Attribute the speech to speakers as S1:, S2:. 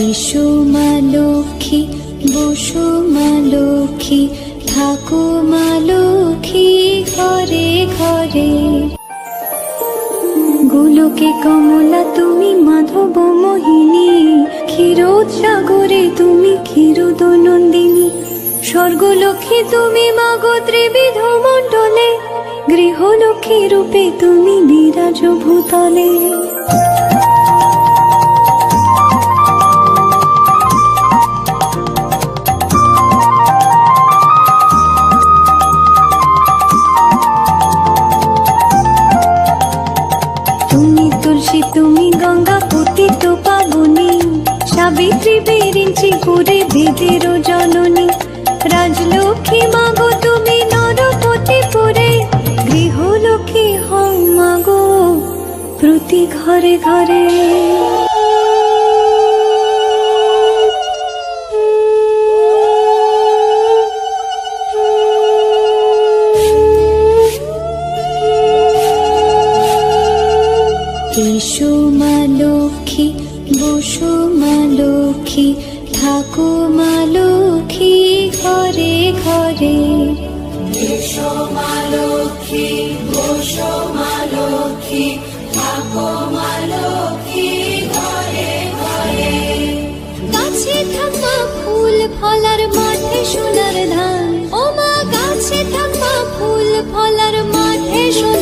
S1: এসো মা লক্ষ্মী, বসো লক্ষ্মী, থাকো লক্ষ্মী ঘরে ঘরে। গোলকে কমলা, তুমি মাধব মোহিনী ক্ষীরোদ সাগরে তুমি ক্ষীরোদ নন্দিনী স্বর্গলক্ষ্মী তুমি মাগো ত্রিবিধ মণ্ডলে, গৃহলক্ষ্মী রূপে তুমি বিরাজ ভূতলে। তুলসী তুমি গঙ্গা পতিত পাবনি। সাবিত্রী বেরিঞ্চি করে বেদের জননী। রাজলক্ষ্মী, মাগো, তুমি নরপতি পুরে গৃহলক্ষ্মী হও মাগো, প্রতি ঘরে ঘরে। মা লক্ষ্মী বসো মা লক্ষ্মী থাকো মা লক্ষ্মী ঘরে ঘরে।
S2: এসো মা লক্ষ্মী বসো মা লক্ষ্মী থাকো মা লক্ষ্মী ঘরে ঘরে।
S1: গাছে থাকা ফুল ফলার মাঠে সোনার ধান। ও মা গাছে থাকা ফুল ফলার মাঠে সোনার